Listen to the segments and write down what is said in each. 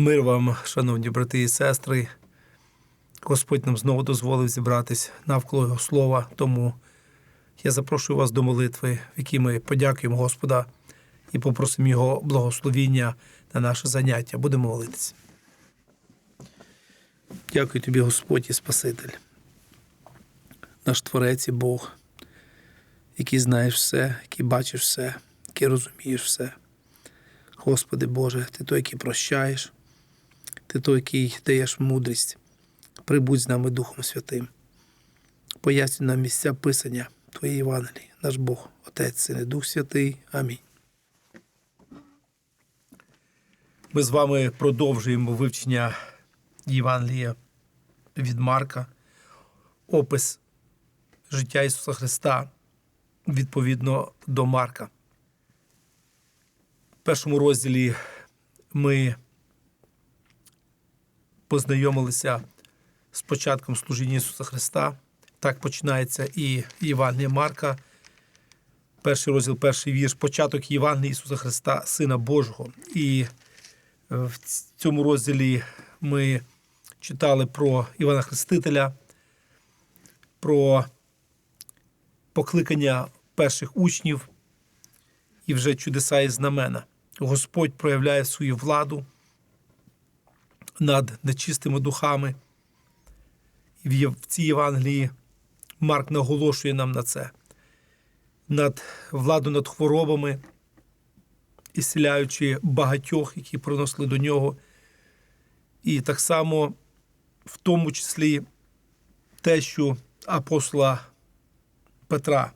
Мир вам, шановні брати і сестри. Господь нам знову дозволив зібратись навколо Його слова. Тому я запрошую вас до молитви, в якій ми подякуємо Господа і попросимо Його благословіння на наше заняття. Будемо молитися. Дякую тобі, Господь і Спаситель, наш Творець і Бог, який знаєш все, який бачиш все, який розумієш все. Господи Боже, Ти той, який прощаєш, Ти той, який даєш мудрість. Прибудь з нами Духом Святим. Пояснюй нам місця Писання Твоєї Євангелії, наш Бог, Отець, Син і Дух Святий. Амінь. Ми з вами продовжуємо вивчення Євангелія від Марка, опис життя Ісуса Христа відповідно до Марка. В першому розділі ми познайомилися з початком служіння Ісуса Христа. Так починається і Євангелія Марка, перший розділ, перший вірш, початок Євангелія Ісуса Христа, Сина Божого. І е, в цьому розділі ми читали про Івана Хрестителя, про покликання перших учнів і вже чудеса і знамена. Господь проявляє свою владу над нечистими духами. В цій Євангелії Марк наголошує нам на це, над владу над хворобами, ісціляючи багатьох, які приносили до нього. І так само, в тому числі, те, що апостола Петра,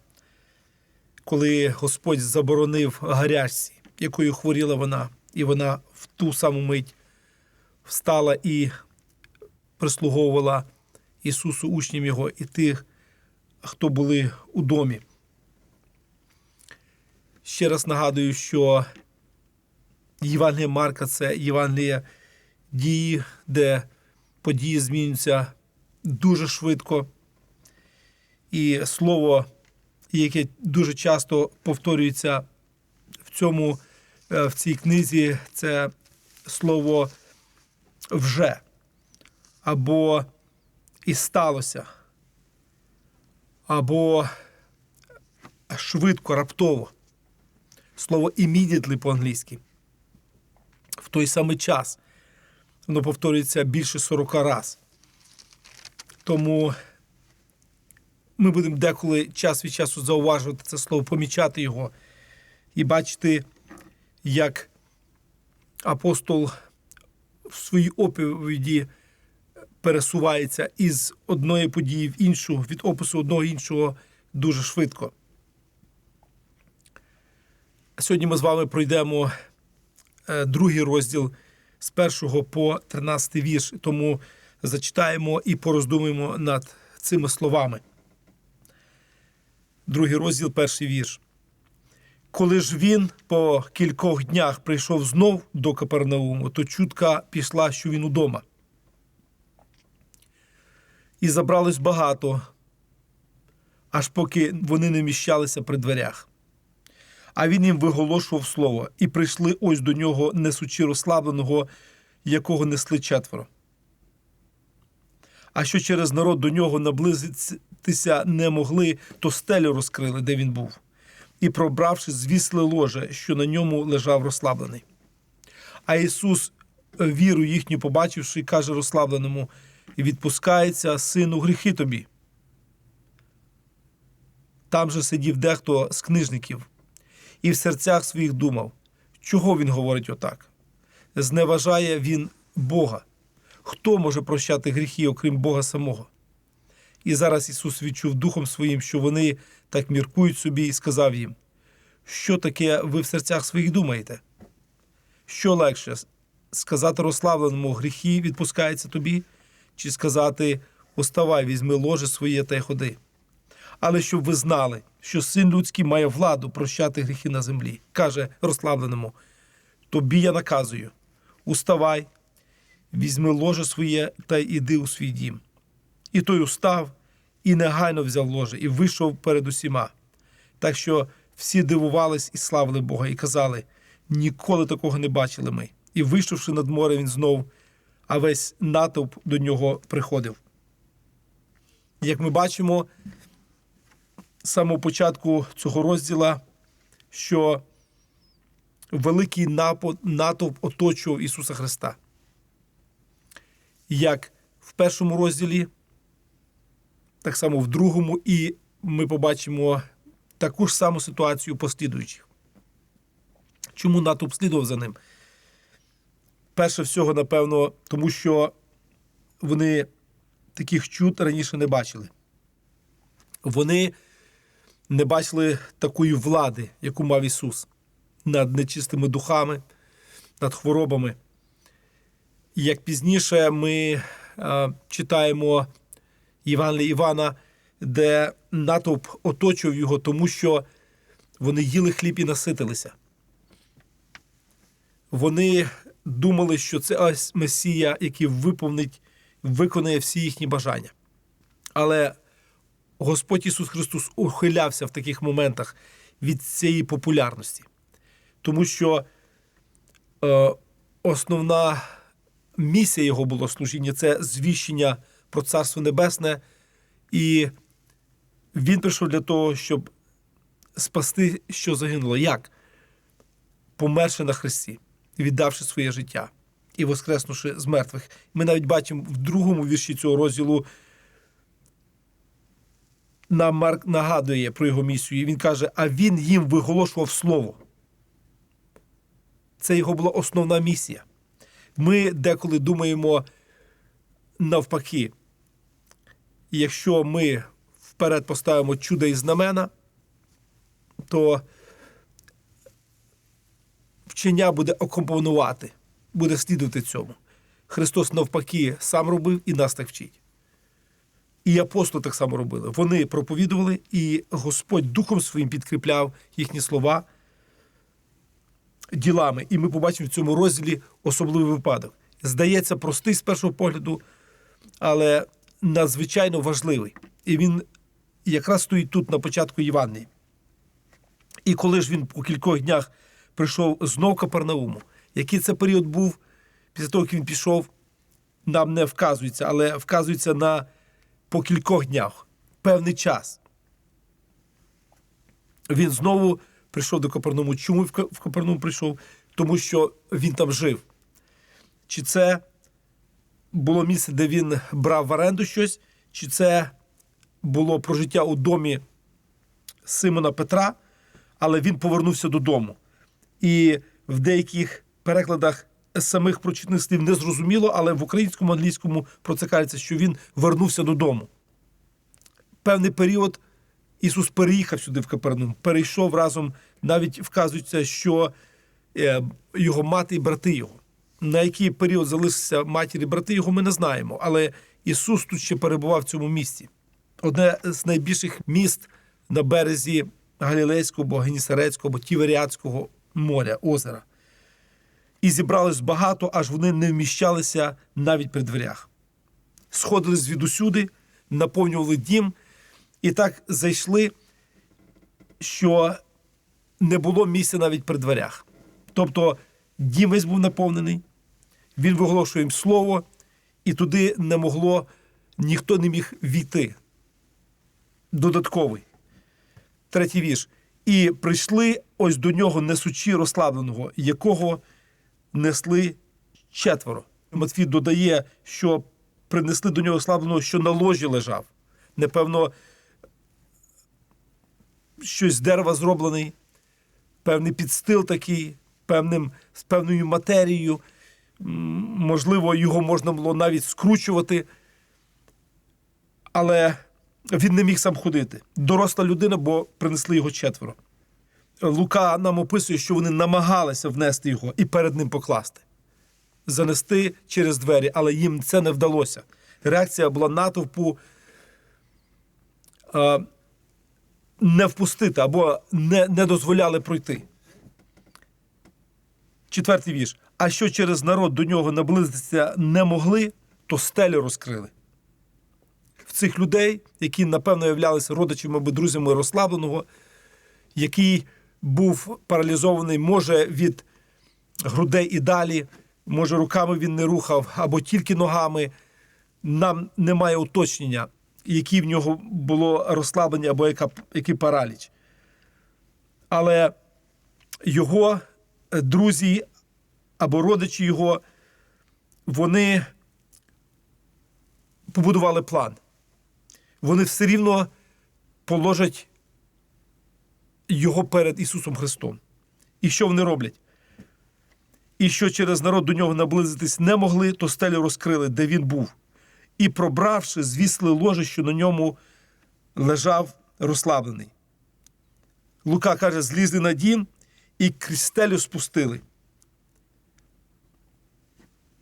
коли Господь заборонив гарячці, якою хворіла вона, і вона в ту саму мить встала і прислуговувала Ісусу учням Його і тих, хто були у домі. Ще раз нагадую, що Євангелія Марка це Євангелія дії, де події змінюються дуже швидко. І слово, яке дуже часто повторюється в цьому, е, в цій книзі, це слово вже або і сталося, або швидко, раптово. Слово immediately по-англійськи. В той самий час. Воно повторюється більше 40 раз. Тому ми будемо деколи час від часу зауважувати це слово, помічати його і бачити, як апостол в своїй оповіді пересувається із одної події в іншу, від опису одного іншого дуже швидко. Сьогодні ми з вами пройдемо е, другий розділ з першого по 13 вірш, тому зачитаємо і пороздумуємо над цими словами. Другий розділ, перший вірш. Коли ж він по кількох днях прийшов знов до Капернауму, то чутка пішла, що він удома. І забралось багато, аж поки вони не вміщалися при дверях. А він їм виголошував слово, і прийшли ось до нього, несучи розслабленого, якого несли четверо. А що через народ до нього наблизитися не могли, то стелю розкрили, де він був, і, пробравши, звісли ложе, що на ньому лежав розслаблений. А Ісус, е, віру їхню побачивши, каже розслабленому: відпускається, сину, гріхи тобі. Там же сидів дехто з книжників, і в серцях своїх думав, чого він говорить отак? Зневажає він Бога. Хто може прощати гріхи, окрім Бога самого? І зараз Ісус відчув Духом Своїм, що вони так міркують собі, і сказав їм, що таке ви в серцях своїх думаєте? Що легше сказати розслабленому гріхи відпускається тобі, чи сказати Уставай, візьми ложе своє та й ходи. Але щоб ви знали, що син людський має владу прощати гріхи на землі, каже розслабленому, тобі я наказую: уставай, візьми ложе своє та й іди у свій дім. І той устав і негайно взяв ложе, і вийшов перед усіма. Так що всі дивувались і славили Бога, і казали: ніколи такого не бачили ми. І вийшовши над море, він знов, а весь натовп до нього приходив. Як ми бачимо, з самого початку цього розділа, що великий натовп оточував Ісуса Христа. Як в першому розділі, так само в другому, і ми побачимо таку ж саму ситуацію послідуючих. Чому натовп слідував за ним? Перше всього, напевно, тому що вони таких чуд раніше не бачили. Вони не бачили такої влади, яку мав Ісус над нечистими духами, над хворобами. І як пізніше ми е, читаємо Євангелія Івана, де натовп оточував його, тому що вони їли хліб і наситилися. Вони думали, що це ось Месія, який виповнить, виконає всі їхні бажання. Але Господь Ісус Христос ухилявся в таких моментах від цієї популярності, тому що е, основна місія його було служіння це звіщення про Царство Небесне, і він прийшов для того, щоб спасти, що загинуло. Як? Померши на Христі, віддавши своє життя і воскреснувши з мертвих. Ми навіть бачимо в другому вірші цього розділу. Нам Марк нагадує про його місію, він каже: а він їм виголошував слово. Це його була основна місія. Ми деколи думаємо навпаки. Якщо ми вперед поставимо чуда і знамена, то вчення буде акомпонувати, буде слідувати цьому. Христос навпаки сам робив і нас так вчить. І апостоли так само робили. Вони проповідували, і Господь Духом своїм підкріпляв їхні слова ділами. І ми побачимо в цьому розділі особливий випадок. Здається, простий з першого погляду, але надзвичайно важливий. І він якраз стоїть тут на початку Євангелії. І коли ж він по кількох днях прийшов знов Капернауму, який це період був, після того, як він пішов, нам не вказується, але вказується на по кількох днях, певний час. Він знову прийшов до Капернауму. Чому в Капернаум прийшов? Тому що він там жив. Чи це було місце, де він брав в оренду щось, чи це було прожиття у домі Симона Петра, але він повернувся додому. І в деяких перекладах самих прочитаних слів не зрозуміло, але в українському англійському про це кажеться, що він вернувся додому. Певний період Ісус переїхав сюди в Капернаум, перейшов разом, навіть вказується, що е, його мати і брати його. На який період залишився матір і брати його, ми не знаємо. Але Ісус тут ще перебував в цьому місті. Одне з найбільших міст на березі Галілейського або Генісарецького або Тіверіатського моря, озера. І зібралось багато, аж вони не вміщалися навіть при дверях. Сходили звідусюди, наповнювали дім, і так зайшли, що не було місця навіть при дверях. Тобто дім весь був наповнений, він виголошує їм слово, і туди не могло, ніхто не міг війти. Додатковий. Третій вірш. І прийшли ось до нього несучі розслабленого, якого несли четверо. Матфій додає, що принесли до нього славленого, що на ложі лежав. Непевно, щось з дерева зроблений, певний підстил такий, певним, з певною матерією. Можливо, його можна було навіть скручувати, але він не міг сам ходити. Доросла людина, бо принесли його четверо. Лука нам описує, що вони намагалися внести його і перед ним покласти, занести через двері, але їм це не вдалося. Реакція була натовпу е, не впустити або не, не дозволяли пройти. Четвертий вірш. А що через народ до нього наблизитися не могли, то стелі розкрили. В цих людей, які, напевно, являлися родичами або друзями розслабленого, який був паралізований, може, від грудей і далі, може, руками він не рухав, або тільки ногами. Нам немає уточнення, які в нього було розслаблення або яка, який параліч. Але його е, друзі або родичі його, вони побудували план. Вони все рівно положать його перед Ісусом Христом. І що вони роблять? І що через народ до нього наблизитись не могли, то стелю розкрили, де він був. І, пробравши, звісли ложе, що на ньому лежав розслаблений. Лука каже: злізли на дім і крізь стелю спустили.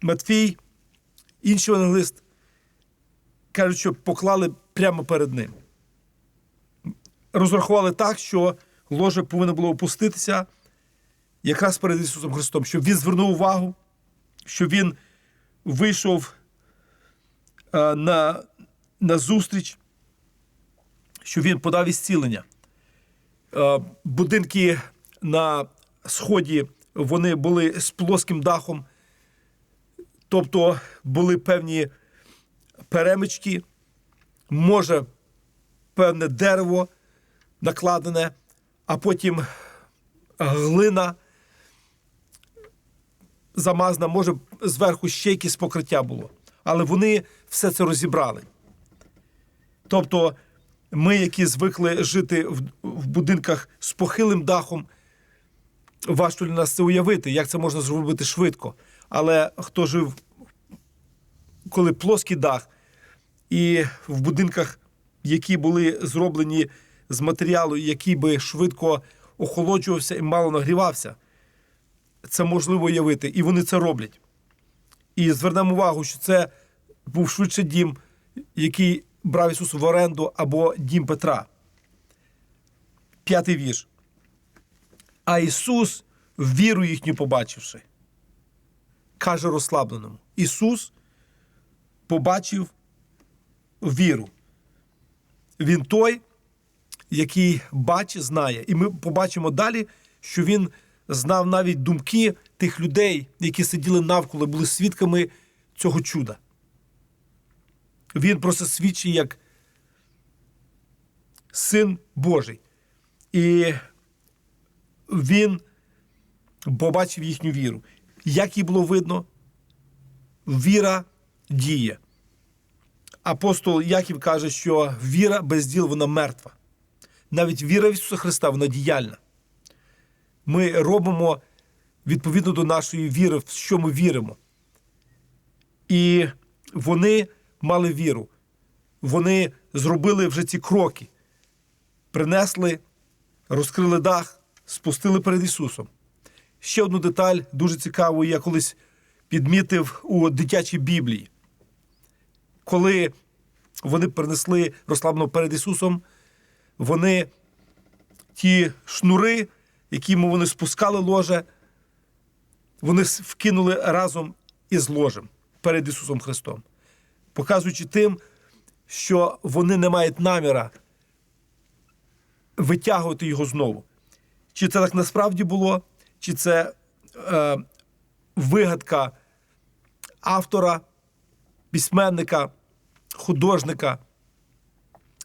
Матфій, інший евангелист, кажуть, що поклали прямо перед ним. Розрахували так, що ложе повинно було опуститися якраз перед Ісусом Христом, щоб він звернув увагу, щоб він вийшов е, на, на зустріч, щоб він подав ісцілення. Е, будинки на сході вони були з плоским дахом, тобто були певні перемички, може певне дерево накладене, а потім глина замазана, може, зверху ще якесь покриття було. Але вони все це розібрали. Тобто, ми, які звикли жити в будинках з похилим дахом, важко для нас це уявити, як це можна зробити швидко. Але хто жив, коли плоский дах, і в будинках, які були зроблені з матеріалу, який би швидко охолоджувався і мало нагрівався, це можливо уявити. І вони це роблять. І звернемо увагу, що це був швидше дім, який брав Ісус в оренду, або дім Петра. П'ятий вірш. А Ісус, віру їхню побачивши, каже розслабленому: Ісус побачив віру. Він той, який бачить, знає. І ми побачимо далі, що він знав навіть думки тих людей, які сиділи навколо, були свідками цього чуда. Він просто свідчить як син Божий. І він побачив їхню віру. Як їй було видно, віра діє. Апостол Яків каже, що віра без діл вона мертва. Навіть віра в Ісуса Христа вона діяльна. Ми робимо відповідно до нашої віри, в що ми віримо. І вони мали віру. Вони зробили вже ці кроки, принесли, розкрили дах, спустили перед Ісусом. Ще одну деталь дуже цікаву, я колись підмітив у дитячій Біблії. Коли вони принесли розслабленого перед Ісусом, вони ті шнури, якими вони спускали ложе, вони вкинули разом із ложем перед Ісусом Христом, показуючи тим, що вони не мають наміра витягувати його знову. Чи це так насправді було, чи це е, вигадка автора, письменника, художника.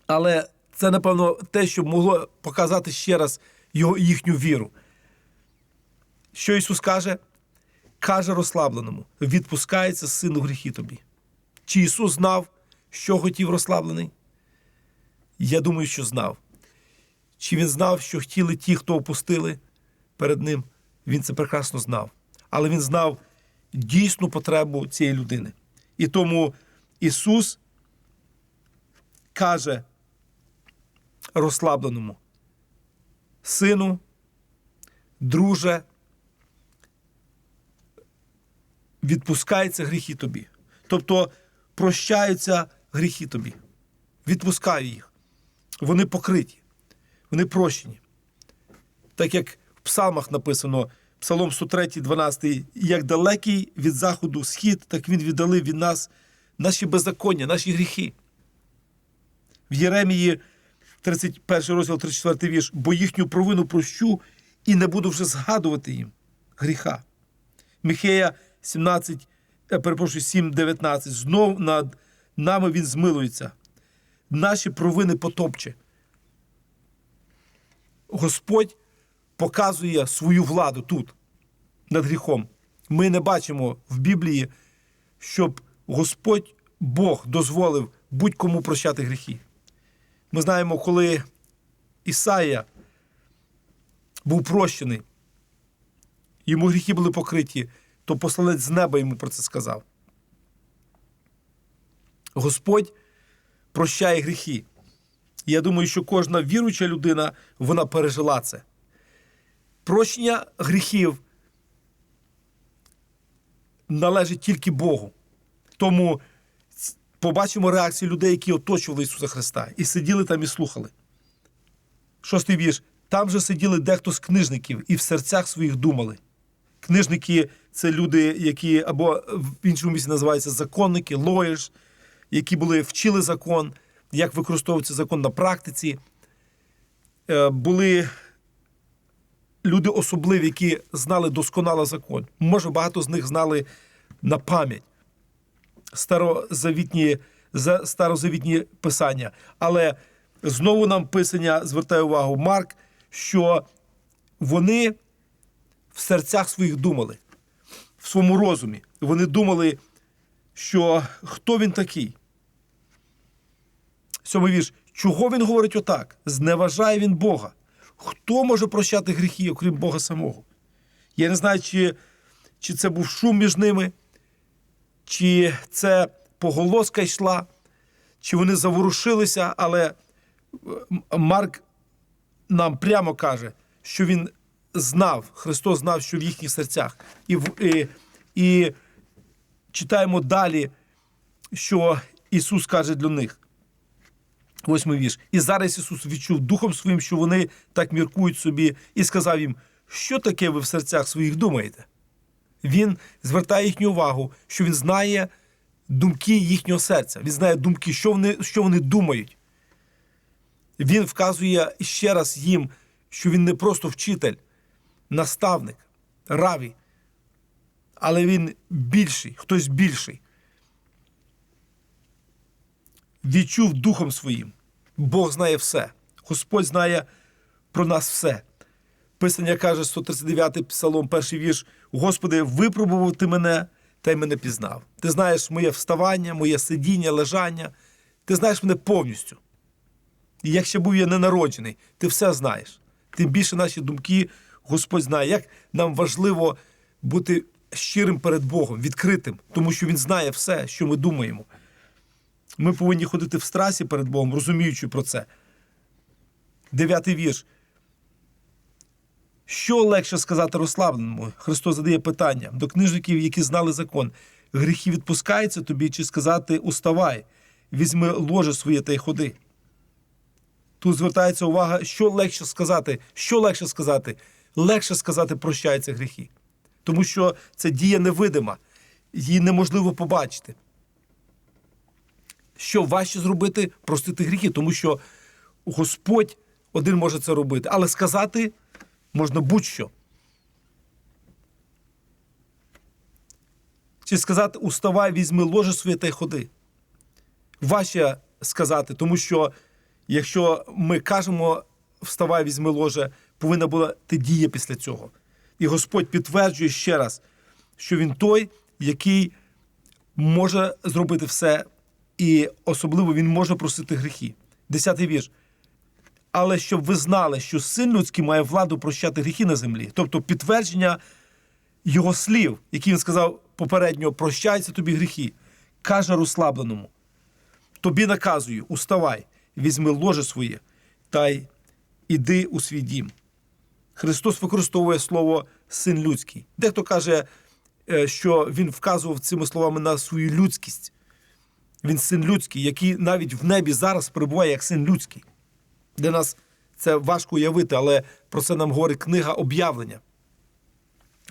Але це, напевно, те, що могло показати ще раз його, їхню віру. Що Ісус каже? Каже розслабленому: відпускається сину гріхи тобі. Чи Ісус знав, що хотів розслаблений? Я думаю, що знав. Чи він знав, що хотіли ті, хто опустили перед ним? Він це прекрасно знав. Але він знав дійсну потребу цієї людини. І тому Ісус каже розслабленому: Сину, друже, відпускаються гріхи тобі. Тобто прощаються гріхи тобі. Відпускаю їх. Вони покриті, вони прощені. Так як псалмах написано, Псалом 103, 12, як далекий від заходу схід, так він віддалив від нас наші беззаконня, наші гріхи. В Єремії 31 розділ, 34 вірш, бо їхню провину прощу і не буду вже згадувати їм гріха. Михея 17, е, перепрошую, 7, 19. Знов над нами він змилується. Наші провини потопче. Господь показує свою владу тут, над гріхом. Ми не бачимо в Біблії, щоб Господь Бог дозволив будь-кому прощати гріхи. Ми знаємо, коли Ісаїя був прощений, йому гріхи були покриті, то посланець з неба йому про це сказав. Господь прощає гріхи. І я думаю, що кожна віруюча людина вона пережила це. Прощення гріхів належить тільки Богу. Тому побачимо реакцію людей, які оточували Ісуса Христа, і сиділи там і слухали. Шостий вірш. Там же сиділи дехто з книжників і в серцях своїх думали. Книжники це люди, які або в іншому місці називаються законники, lawyers, які були вчили закон, як використовується закон на практиці. Е, Були люди особливі, які знали досконало закон. Може, багато з них знали на пам'ять старозавітні, за- старозавітні писання. Але знову нам писання звертає увагу Марк, що вони в серцях своїх думали, в своєму розумі. Вони думали, що хто він такий. Сьомий вірш. Чого він говорить отак? Зневажає він Бога. Хто може прощати гріхи, окрім Бога самого? Я не знаю, чи, чи це був шум між ними, чи це поголоска йшла, чи вони заворушилися, але е, Марк нам прямо каже, що він знав, Христос знав, що в їхніх серцях. І, і, і читаємо далі, що Ісус каже для них. Восьмий вірш. І зараз Ісус відчув духом своїм, що вони так міркують собі, і сказав їм, що таке ви в серцях своїх думаєте? Він звертає їхню увагу, що він знає думки їхнього серця. Він знає думки, що вони, що вони думають. Він вказує ще раз їм, що він не просто вчитель, наставник, раві, але він більший, хтось більший. Відчув духом своїм. Бог знає все. Господь знає про нас все. Писання каже, 139-й псалом, перший вірш: Господи, випробував ти мене, та й мене пізнав. Ти знаєш моє вставання, моє сидіння, лежання. Ти знаєш мене повністю. І як ще був я ненароджений, ти все знаєш. Тим більше наші думки Господь знає, як нам важливо бути щирим перед Богом, відкритим, тому що Він знає все, що ми думаємо. Ми повинні ходити в страсі перед Богом, розуміючи про це. Дев'ятий вірш. Що легше сказати розслабленому? Христос задає питання до книжників, які знали закон. Гріхи відпускаються тобі, чи сказати уставай, візьми ложе своє та й ходи. Тут звертається увага, що легше сказати. Що легше сказати? Легше сказати прощаються гріхи. Тому що це дія невидима, її неможливо побачити. Що важче зробити? Простити гріхи, тому що Господь один може це робити, але сказати можна будь-що. Чи сказати уставай, візьми ложе своє та й ходи. Важче сказати, тому що якщо ми кажемо вставай, візьми ложе, повинна була ти дія після цього. І Господь підтверджує ще раз, що Він той, який може зробити все, і особливо він може просити гріхи. Десятий вірш. Але щоб ви знали, що син людський має владу прощати гріхи на землі, тобто підтвердження його слів, які він сказав попередньо, прощаються тобі гріхи, каже розслабленому. Тобі наказую, уставай, візьми ложе своє та й іди у свій дім. Христос використовує слово син людський. Дехто каже, е, що він вказував цими словами на свою людськість. Він син людський, який навіть в небі зараз перебуває як син людський. Для нас це важко уявити, але про це нам говорить книга об'явлення.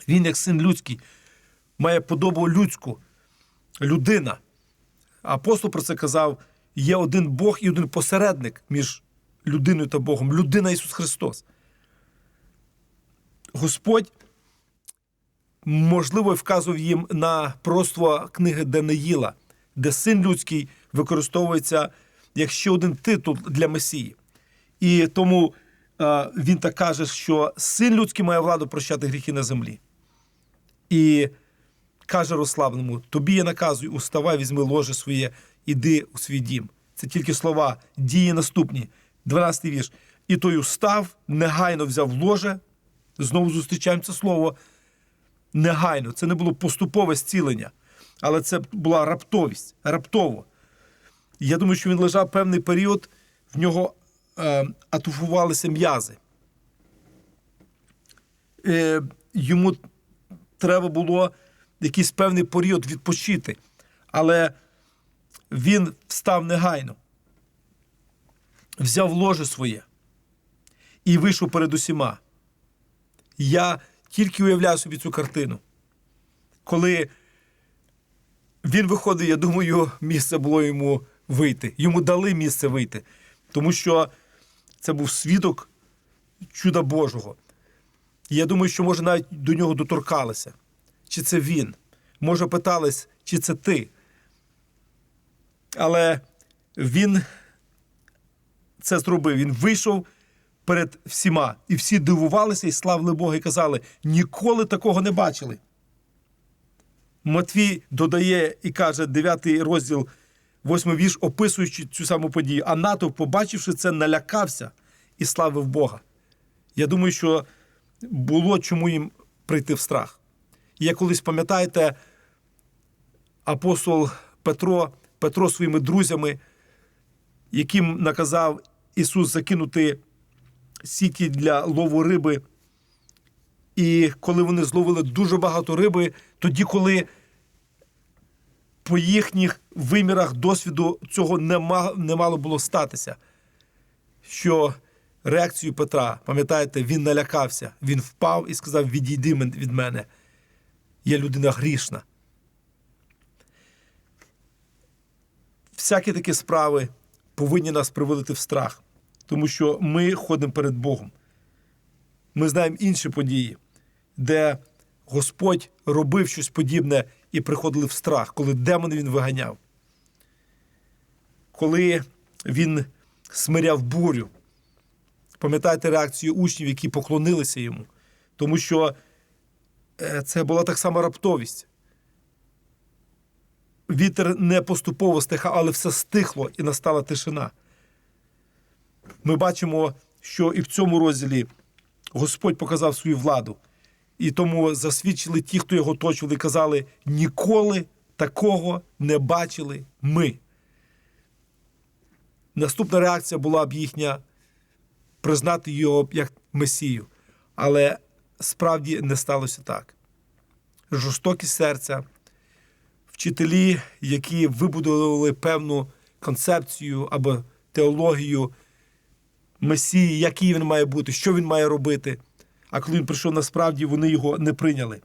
Він, як син людський, має подобу людську, людина. Апостол про це казав: є один Бог і один посередник між людиною та Богом, людина Ісус Христос. Господь можливо, вказував їм на пророцтво книги Даниїла, де син людський використовується як ще один титул для Месії. І тому е, він так каже, що син людський має владу прощати гріхи на землі. І каже розслабленому: тобі я наказую, уставай, візьми ложе своє, іди у свій дім. Це тільки слова, дії наступні. 12 вірш. І той устав, негайно взяв ложе. Знову зустрічаємо це слово негайно. Це не було поступове зцілення, але це була раптовість, раптово. Я думаю, що він лежав певний період, в нього е, атрофувалися м'язи. Е, йому треба було якийсь певний період відпочити. Але він встав негайно, взяв ложе своє і вийшов перед усіма. Я тільки уявляю собі цю картину. Коли він виходить, я думаю, місце було йому вийти. Йому дали місце вийти, тому що це був свідок чуда Божого. І я думаю, що може навіть до нього доторкалися. Чи це він? Може, питались, чи це ти? Але він це зробив. Він вийшов перед всіма, і всі дивувалися і славили Бога, і казали: ніколи такого не бачили. Матвій додає і каже, 9 розділ, 8 вірш, описуючи цю саму подію. А натовп, побачивши це, налякався і славив Бога. Я думаю, що було чому їм прийти в страх. Я колись пам'ятаєте, апостол Петро, Петро своїми друзями, яким наказав Ісус закинути сіті для лову риби. І коли вони зловили дуже багато риби, тоді, коли по їхніх вимірах досвіду цього не, мало було статися, що реакцію Петра, пам'ятаєте, він налякався, він впав і сказав: Відійди від мене. Я людина грішна. Всякі такі справи повинні нас приводити в страх, тому що ми ходимо перед Богом. Ми знаємо інші події, де Господь робив щось подібне і приходили в страх, коли демони він виганяв, коли він смиряв бурю. Пам'ятаєте реакцію учнів, які поклонилися йому, тому що е, це була так само раптовість. Вітер не поступово стихав, але все стихло і настала тишина. Ми бачимо, що і в цьому розділі Господь показав свою владу. І тому засвідчили ті, хто його оточували, казали: ніколи такого не бачили ми. Наступна реакція була б їхня признати його як Месію. Але справді не сталося так. Жорстокість серця, вчителі, які вибудували певну концепцію або теологію Месії, який він має бути, що він має робити. А коли він прийшов насправді, вони його не прийняли.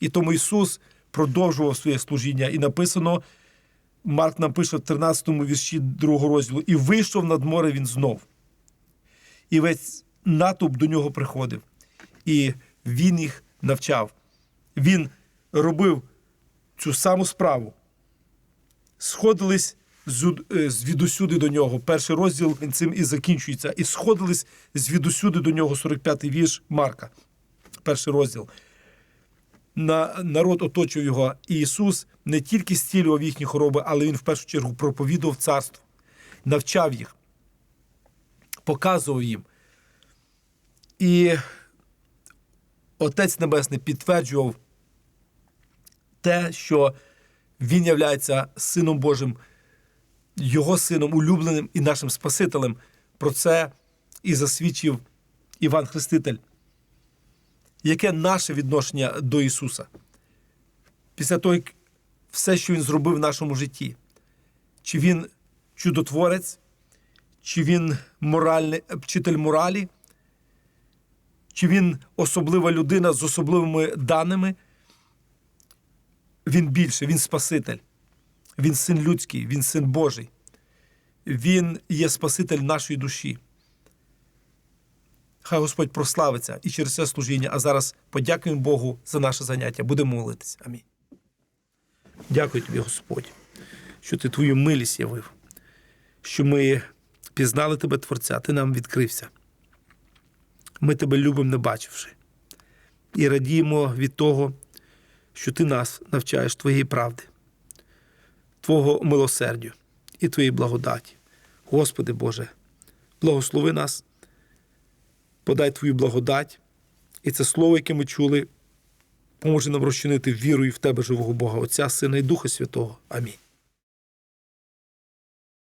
І тому Ісус продовжував своє служіння. І написано, Марк нам пише в 13 вірші 2 розділу, і вийшов над море він знов. І весь натовп до нього приходив. І він їх навчав. Він робив цю саму справу. Сходились звідусюди до нього. Перший розділ він цим і закінчується. І сходились звідусюди до нього 45-й вірш Марка. Перший розділ. На, народ оточив його. І Ісус не тільки зцілював їхні хвороби, але Він в першу чергу проповідував царство, навчав їх, показував їм. І Отець Небесний підтверджував те, що Він являється Сином Божим, Його сином, улюбленим і нашим Спасителем. Про це і засвідчив Іван Хреститель. Яке наше відношення до Ісуса? Після того, як все, що Він зробив в нашому житті? Чи Він чудотворець, чи Він моральний, вчитель моралі, чи Він особлива людина з особливими даними? Він більше, він Спаситель, він син людський, він син Божий. Він є Спаситель нашої душі. Хай Господь прославиться і через це служіння. А зараз подякуємо Богу за наше заняття. Будемо молитися. Амінь. Дякую тобі, Господь, що ти твою милість явив, що ми пізнали тебе, Творця, ти нам відкрився. Ми тебе любимо, не бачивши, і радіємо від того, що ти нас навчаєш твоєї правди, Твого милосердю і Твоїй благодаті. Господи Боже, благослови нас, подай Твою благодать, і це слово, яке ми чули, поможе нам розчинити вірою в Тебе, живого Бога, Отця, Сина і Духа Святого. Амінь.